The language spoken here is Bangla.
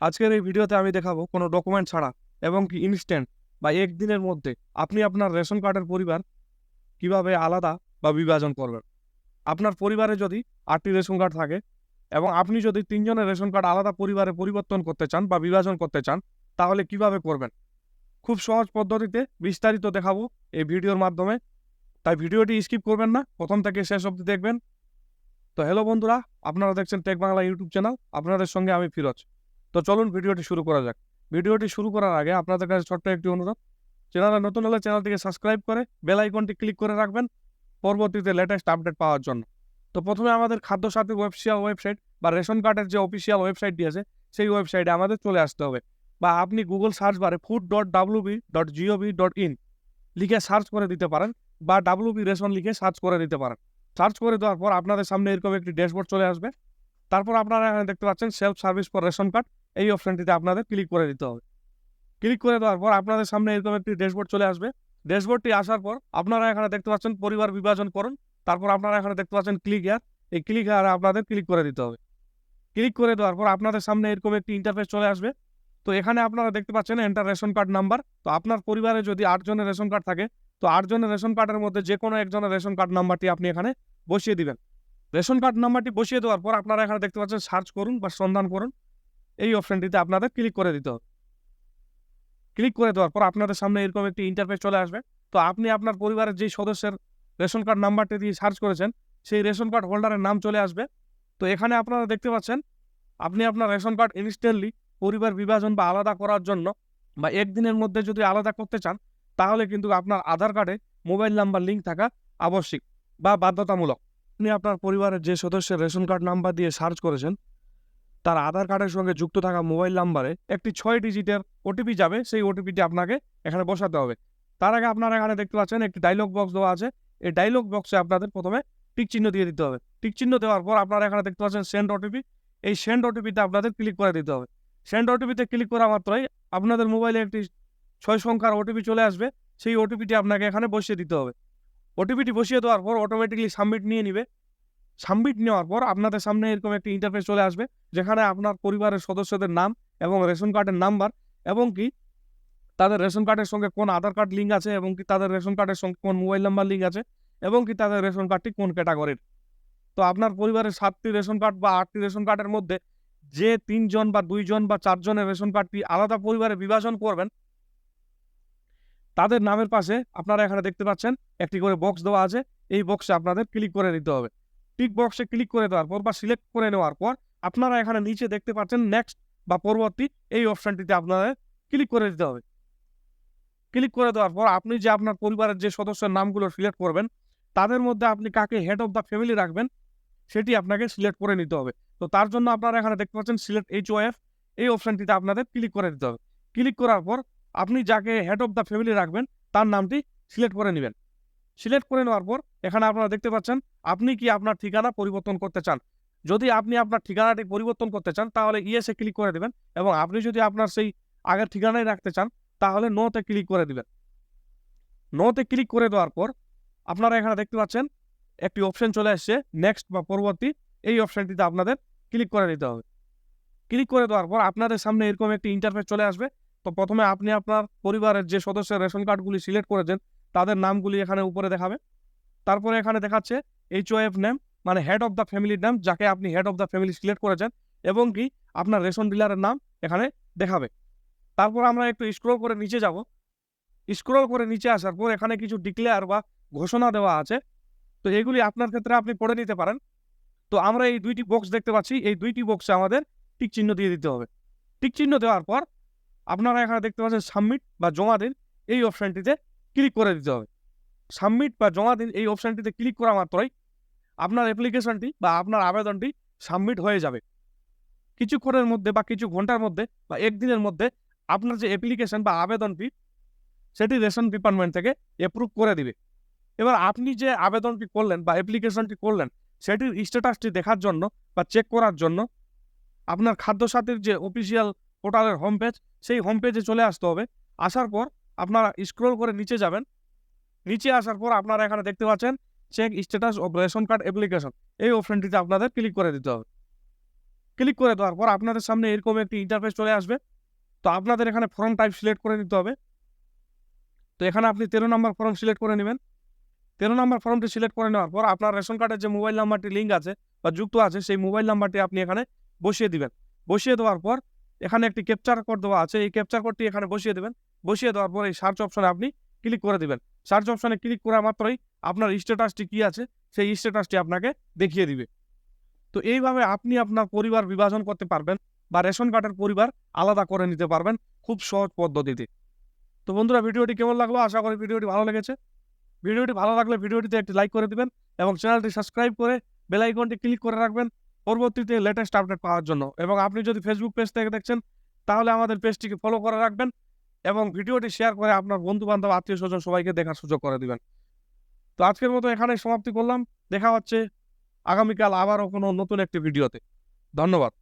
আজকের এই ভিডিওতে আমি দেখাবো কোনো ডকুমেন্ট ছাড়া এবং কি ইনস্ট্যান্ট বা একদিনের মধ্যে আপনি আপনার রেশন কার্ডের পরিবার কীভাবে আলাদা বা বিভাজন করবেন। আপনার পরিবারে যদি আটটি রেশন কার্ড থাকে এবং আপনি যদি তিনজনের রেশন কার্ড আলাদা পরিবারে পরিবর্তন করতে চান বা বিভাজন করতে চান, তাহলে কীভাবে করবেন? খুব সহজ পদ্ধতিতে বিস্তারিত দেখাবো এই ভিডিওর মাধ্যমে। তাই ভিডিওটি স্কিপ করবেন না, প্রথম থেকে শেষ অবধি দেখবেন। তো হ্যালো বন্ধুরা, আপনারা দেখছেন টেক বাংলা ইউটিউব চ্যানেল আপনাদের সঙ্গে আমি ফিরোজ। তো চলুন ভিডিওটি শুরু করা যাক। ভিডিওটি শুরু করার আগে আপনাদের কাছে ছোট্ট একটি অনুরোধ। চ্যানেলে নতুন হলে চ্যানেলটিকে সাবস্ক্রাইব করে বেল আইকনটি ক্লিক করে রাখবেন পরবর্তীতে লেটেস্ট আপডেট পাওয়ার জন্য। তো প্রথমে আমাদের খাদ্য সাথী ওয়েবসিয়াল ওয়েবসাইট বা রেশন কার্ডের যে অফিসিয়াল ওয়েবসাইটটি আছে, সেই ওয়েবসাইটে আমাদের চলে আসতে হবে। বা আপনি গুগল সার্চ বারে food dot WB dot gov dot in লিখে সার্চ করে দিতে পারেন বা ডাব্লুবি রেশন লিখে সার্চ করে দিতে পারেন। সার্চ করে দেওয়ার পর আপনাদের সামনে এরকম একটি ড্যাশবোর্ড চলে আসবে। তারপর আপনারা এখানে দেখতে পাচ্ছেন self service for ration card এই অপশনটিতে আপনাদের ক্লিক করে দিতে হবে। ক্লিক করে দেওয়ার পর আপনাদের সামনে এরকম একটি ড্যাশবোর্ড চলে আসবে। ড্যাশবোর্ডটি আসার পর আপনারা এখানে দেখতে পাচ্ছেন পরিবার বিভাজন করুন। তারপর আপনারা এখানে দেখতে পাচ্ছেন ক্লিক হেয়ার এই ক্লিক হেয়ারে আপনাদের ক্লিক করে দিতে হবে। ক্লিক করে দেওয়ার পর আপনাদের সামনে এরকম একটি ইন্টারফেস চলে আসবে। তো এখানে আপনারা দেখতে পাচ্ছেন এন্টার রেশন কার্ড নাম্বার তো আপনার পরিবারে যদি আটজনের রেশন কার্ড থাকে, তো আটজনের রেশন কার্ডের মধ্যে যে কোনো একজনের রেশন কার্ড নাম্বারটি আপনি এখানে বসিয়ে দিবেন। রেশন কার্ড নাম্বারটি বসিয়ে দেওয়ার পর আপনারা এখানে দেখতে পাচ্ছেন সার্চ করুন বা সন্ধান করুন। এই অপশনটিতে আপনাদের ক্লিক করে দিতে হবে। ক্লিক করে দেওয়ার পর আপনাদের সামনে এরকম একটি ইন্টারফেস চলে আসবে। তো আপনি আপনার পরিবারের যেই সদস্যের রেশন কার্ড নাম্বারটি দিয়ে সার্চ করেছেন, সেই রেশন কার্ড হোল্ডারের নাম চলে আসবে। তো এখানে আপনারা দেখতে পাচ্ছেন, আপনি আপনার রেশন কার্ড ইনস্ট্যান্টলি পরিবার বিভাজন বা আলাদা করার জন্য বা একদিনের মধ্যে যদি আলাদা করতে চান, তাহলে কিন্তু আপনার আধার কার্ডে মোবাইল নাম্বার লিঙ্ক থাকা আবশ্যিক বা বাধ্যতামূলক। আপনি আপনার পরিবারের যে সদস্যের রেশন কার্ড নাম্বার দিয়ে সার্চ করেছেন তার আধার কার্ডের সঙ্গে যুক্ত থাকা মোবাইল নাম্বারে একটি ছয় ডিজিটের ওটিপি যাবে। সেই ওটিপিটি আপনাকে এখানে বসাতে হবে। তার আগে আপনারা এখানে দেখতে পাচ্ছেন একটি ডায়লগ বক্স দেওয়া আছে। এই ডায়লগ বক্সে আপনাদের প্রথমে টিক চিহ্ন দিয়ে দিতে হবে। টিক চিহ্ন দেওয়ার পর আপনারা এখানে দেখতে পাচ্ছেন সেন্ড ওটিপি এই সেন্ড ওটিপিতে আপনাদের ক্লিক করে দিতে হবে। সেন্ড ওটিপিতে ক্লিক করা মাত্রই আপনাদের মোবাইলে একটি ছয় সংখ্যার ওটিপি চলে আসবে। সেই ওটিপিটি আপনাকে এখানে বসিয়ে দিতে হবে। ওটিপিটি বসিয়ে দেওয়ার পর অটোমেটিকলি সাবমিট নিয়ে নিবে। সাবমিট নেওয়ার পর আপনাদের সামনে এরকম একটি ইন্টারফেস চলে আসবে, যেখানে আপনার পরিবারের সদস্যদের নাম এবং রেশন কার্ডের নাম্বার এবং কি তাদের রেশন কার্ডের সঙ্গে কোন আধার কার্ড লিঙ্ক আছে এবং কি তাদের রেশন কার্ডের সঙ্গে কোন মোবাইল নাম্বার লিঙ্ক আছে এবং কি তাদের রেশন কার্ডটি কোন ক্যাটাগরির তো আপনার পরিবারের সাতটি রেশন কার্ড বা আটটি রেশন কার্ডের মধ্যে যে তিনজন বা দুইজন বা চারজনের রেশন কার্ডটি আলাদা পরিবারে বিভাজন করবেন, তাদের নামের পাশে আপনারা এখানে দেখতে পাচ্ছেন একটি করে বক্স দেওয়া আছে, এই বক্সে আপনাদের ক্লিক করে দিতে হবে। টিক বক্সে ক্লিক করে দেওয়ার পর বা সিলেক্ট করে নেওয়ার পর আপনারা এখানে নিচে দেখতে পাচ্ছেন নেক্সট বা পরবর্তী এই অপশনটিতে আপনাদের ক্লিক করে দিতে হবে। ক্লিক করে দেওয়ার পর আপনি যে আপনার পরিবারের যে সদস্যের নামগুলো সিলেক্ট করবেন, তাদের মধ্যে আপনি কাকে হেড অফ দ্য ফ্যামিলি রাখবেন, সেটি আপনাকে সিলেক্ট করে নিতে হবে। তো তার জন্য আপনারা এখানে দেখতে পাচ্ছেন সিলেক্ট এইচ ওএফ এই অপশনটিতে আপনাদের ক্লিক করে দিতে হবে। ক্লিক করার পর আপনি যাকে হেড অফ দ্য ফ্যামিলি রাখবেন, তার নামটি সিলেক্ট করে নেবেন। সিলেক্ট করে নেওয়ার পর এখানে আপনারা দেখতে পাচ্ছেন আপনি কি আপনার ঠিকানা পরিবর্তন করতে চান? যদি আপনি আপনার ঠিকানাটি পরিবর্তন করতে চান, তাহলে ইয়েসে ক্লিক করে দেবেন এবং আপনি যদি আপনার সেই আগের ঠিকানায় রাখতে চান, তাহলে নোতে ক্লিক করে দিবেন। নোতে ক্লিক করে দেওয়ার পর, আপনারা এখানে দেখতে পাচ্ছেন, একটি অপশন চলে আসছে নেক্সট বা পরবর্তী, এই অপশনটিতে আপনাদের ক্লিক করে দিতে হবে। ক্লিক করে দেওয়ার পর, আপনাদের সামনে এরকম একটি ইন্টারফেস চলে আসবে। তো প্রথমে আপনি আপনার পরিবারের যে সদস্যের রেশন কার্ডগুলি সিলেক্ট করেছেন, তাদের নামগুলি এখানে উপরে দেখাবে। তারপরে এখানে দেখাচ্ছে এইচ এফ নেম মানে হেড অফ দ্য ফ্যামিলির নাম যাকে আপনি head of the family select করেছেন, এবং কি আপনার রেশন ডিলারের নাম এখানে দেখাবে। তারপর আমরা একটু স্ক্রল করে নিচে যাব। স্ক্রল করে নিচে আসার পর এখানে কিছু ডিক্লেয়ার বা ঘোষণা দেওয়া আছে। তো এগুলি আপনার ক্ষেত্রে আপনি পড়ে নিতে পারেন। তো আমরা এই দুইটি বক্স দেখতে পাচ্ছি। এই দুইটি বক্সে আমাদের টিক চিহ্ন দিয়ে দিতে হবে। টিক চিহ্ন দেওয়ার পর আপনারা এখানে দেখতে পাচ্ছেন সাবমিট বা জমা দিন, এই অপশানটিতে ক্লিক করে দিতে হবে। সাবমিট বা জমা দিন, এই অপশানটিতে ক্লিক করা মাত্রই আপনার অ্যাপ্লিকেশনটি বা আপনার আবেদনটি সাবমিট হয়ে যাবে। কিছুক্ষণের মধ্যে বা কিছু ঘণ্টার মধ্যে বা একদিনের মধ্যে আপনার যে অ্যাপ্লিকেশন বা আবেদনটি, সেটি রেশন ডিপার্টমেন্ট থেকে অ্যাপ্রুভ করে দিবে। এবার আপনি যে আবেদনটি করলেন বা অ্যাপ্লিকেশনটি করলেন, সেটির স্ট্যাটাসটি দেখার জন্য বা চেক করার জন্য আপনার খাদ্য সাথীর যে অফিসিয়াল পোর্টালের হোম পেজ সেই হোম পেজে চলে আসতে হবে। আসার পর আপনারা স্ক্রল করে নিচে যাবেন। নিচে আসার পর আপনারা এখানে দেখতে পাচ্ছেন check status of ration card application এই অপশনটিতে আপনাদের ক্লিক করে দিতে হবে। ক্লিক করে দেওয়ার পর আপনাদের সামনে এরকম একটি ইন্টারফেস চলে আসবে। তো আপনাদের এখানে ফর্ম টাইপ সিলেক্ট করে নিতে হবে। তো এখানে আপনি তেরো নম্বর ফর্ম সিলেক্ট করে নেবেন। তেরো নম্বর ফর্মটি সিলেক্ট করে নেওয়ার পর আপনার রেশন কার্ডের যে মোবাইল নাম্বারটি লিঙ্ক আছে বা যুক্ত আছে, সেই মোবাইল নাম্বারটি আপনি এখানে বসিয়ে দিবেন। বসিয়ে দেওয়ার পর এখানে একটি ক্যাপচার কোড দেওয়া আছে। এই ক্যাপচার কোডটি এখানে বসিয়ে দেবেন। বসিয়ে দেওয়ার পর এই সার্চ অপশনে আপনি ক্লিক করে দিবেন। সার্চ অপশনে ক্লিক করা মাত্রই আপনার স্ট্যাটাসটি কি আছে, সেই স্ট্যাটাসটি আপনাকে দেখিয়ে দিবে। তো এইভাবে আপনি আপনার পরিবার বিভাজন করতে পারবেন বা রেশন কার্ডের পরিবার আলাদা করে নিতে পারবেন খুব সহজ পদ্ধতিতে। তো বন্ধুরা, ভিডিওটি কেমন লাগল? আশা করি ভিডিওটি ভালো লেগেছে। ভিডিওটি ভালো লাগলে ভিডিওটিতে একটি লাইক করে দিবেন এবং চ্যানেলটি সাবস্ক্রাইব করে বেল আইকনটি ক্লিক করে রাখবেন পরবর্তীতে লেটেস্ট আপডেট পাওয়ার জন্য। এবং আপনি যদি ফেসবুক পেজ থেকে দেখছেন, তাহলে আমাদের পেজটিকে ফলো করে রাখবেন এবং ভিডিওটি শেয়ার করে আপনার বন্ধু বান্ধব আত্মীয় স্বজন সবাইকে দেখার সুযোগ করে দিবেন। তো আজকের মতো এখানে সমাপ্তি করলাম। দেখা হচ্ছে আগামীকাল আবারও কোনো নতুন একটি ভিডিওতে। ধন্যবাদ।